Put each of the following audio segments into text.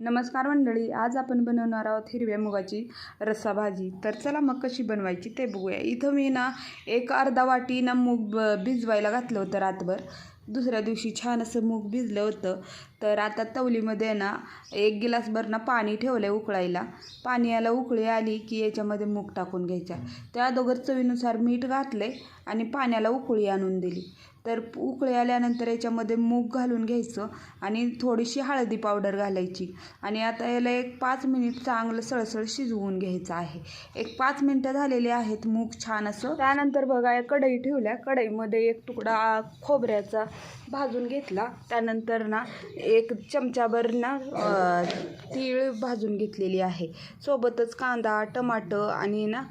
नमस्कार मंडळी आज आपण बनवणार आहोत हिरव्या मुगाची रस्सा भाजी तर चला मग कशी बनवायची ते बघूया. इथं मी ना एक अर्धा वाटी ना मूग ब भिजवायला घातलं होतं रातभर. दुसऱ्या दिवशी छान असं मूग भिजलं होतं. तर आता तवलीमध्ये ना एक गिलासभर ना पाणी ठेवलं आहे उकळायला पाण्याला उकळी आली की याच्यामध्ये मूग टाकून घ्यायचा. त्या अगोदर चवीनुसार मीठ घातलं आहे आणि पाण्याला उकळी आणून दिली. तर उकळी आल्यानंतर याच्यामध्ये मूग घालून घ्यायचं आणि थोडीशी हळदी पावडर घालायची. आणि आता याला एक पाच मिनिट चांगलं सळसळ शिजवून घ्यायचं आहे. एक पाच मिनटं झालेली आहेत मूग छान असं. त्यानंतर बघा या कढई ठेवल्या. कढईमध्ये एक तुकडा खोबऱ्याचा भाजून घेतला. त्यानंतर ना एक चमचाभर ना तीळ भाजून घेतलेली आहे. सोबतच कांदा टमाटर आणि ना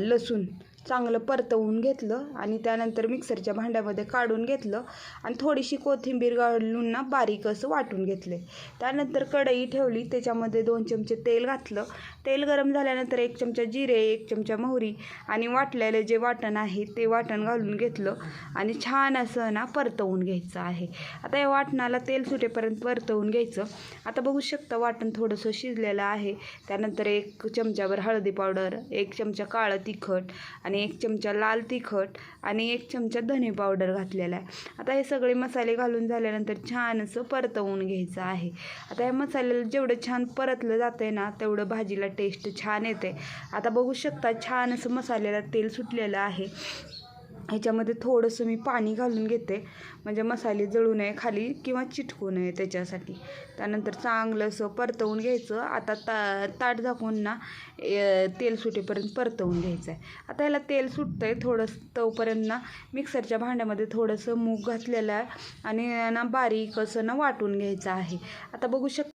लसूण चांगलं परतवून घेतलं आणि त्यानंतर मिक्सरच्या भांड्यामध्ये काढून घेतलं आणि थोडीशी कोथिंबीर घालून ना बारीक असं वाटून घेतले. त्यानंतर कढई ठेवली त्याच्यामध्ये दोन चमचे तेल घातलं. तेल गरम झाल्यानंतर एक चमचा जिरे एक चमचा मोहरी आणि वाटलेलं जे वाटण आहे ते वाटण घालून घेतलं आणि छान असं ना परतवून घ्यायचं आहे. आता या वाटणाला तेल सुटेपर्यंत परतवून घ्यायचं. आता बघू शकता वाटण थोडंसं शिजलेलं आहे. त्यानंतर एक चमच्यावर हळदी पावडर एक चमचा काळं तिखट आणि एक चमचा लाल तिखट आणि एक चमचा धने पावडर घातलेला आहे. आता हे सगळे मसाले घालून झाल्यानंतर छान असं परतवून घ्यायचं आहे. आता या मसाल्याला जेवढं छान परतलं जातं आहे ना तेवढं भाजीला टेस्ट छान येते आता बघू शकता छान असं मसाल्याला तेल सुटलेलं आहे. ह्याच्यामध्ये थोडंसं मी पाणी घालून घेते. म्हणजे मसाले जळू नये खाली किंवा चिटकू नये त्याच्यासाठी. त्यानंतर चांगलं असं परतवून घ्यायचं. आता ता ताट झाकून ना तेल सुटेपर्यंत परतवून घ्यायचं आहे आता ह्याला तेल सुटतं आहे थोडंसं तोपर्यंत ना मिक्सरच्या भांड्यामध्ये थोडंसं मूग घातलेलं आहे आणि ना बारीक असं ना वाटून घ्यायचं आहे. आता बघू शक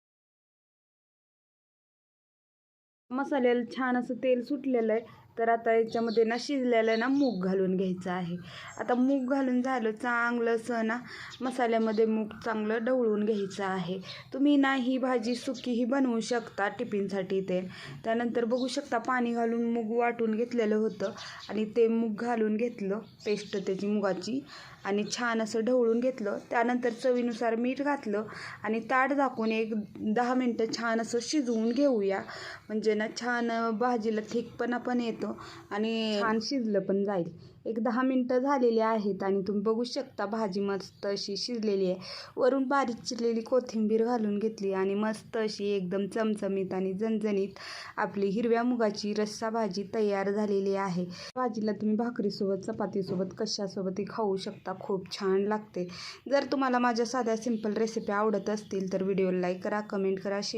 मसाल्याला छान असं तेल सुटलेलं आहे. तर आता याच्यामध्ये ना शिजलेलं ना मूग घालून घ्यायचं आहे. आता मूग घालून झालं चांगलं असं ना मसाल्यामध्ये मूग चांगलं ढवळून घ्यायचं आहे. तुम्ही ना ही भाजी सुकीही बनवू शकता टिफिनसाठी ते. त्यानंतर बघू शकता पाणी घालून मूग वाटून घेतलेलं होतं आणि ते मूग घालून घेतलं पेस्ट त्याची मुगाची आणि छान असं ढवळून घेतलं. त्यानंतर चवीनुसार मीठ घातलं आणि ताट झाकून एक दहा मिनटं छान असं शिजवून घेऊया. म्हणजे ना छान भाजीला थिकपणा पण येत आणि छान शिजलं पण जाईल. एक दहा मिनटं झालेली आहेत आणि तुम्ही बघू शकता भाजी मस्त अशी शिजलेली आहे. वरून बारीक चिरलेली कोथिंबीर घालून घेतली आणि मस्त अशी एकदम चमचमीत आणि झणझणीत आपली हिरव्या मुगाची रस्सा भाजी तयार झालेली आहे. भाजीला तुम्ही भाकरीसोबत चपातीसोबत कशासोबतही खाऊ शकता. खूप छान लागते. जर तुम्हाला माझ्या साध्या सिंपल रेसिपी आवडत असतील तर व्हिडिओला लाईक करा कमेंट करा शेअर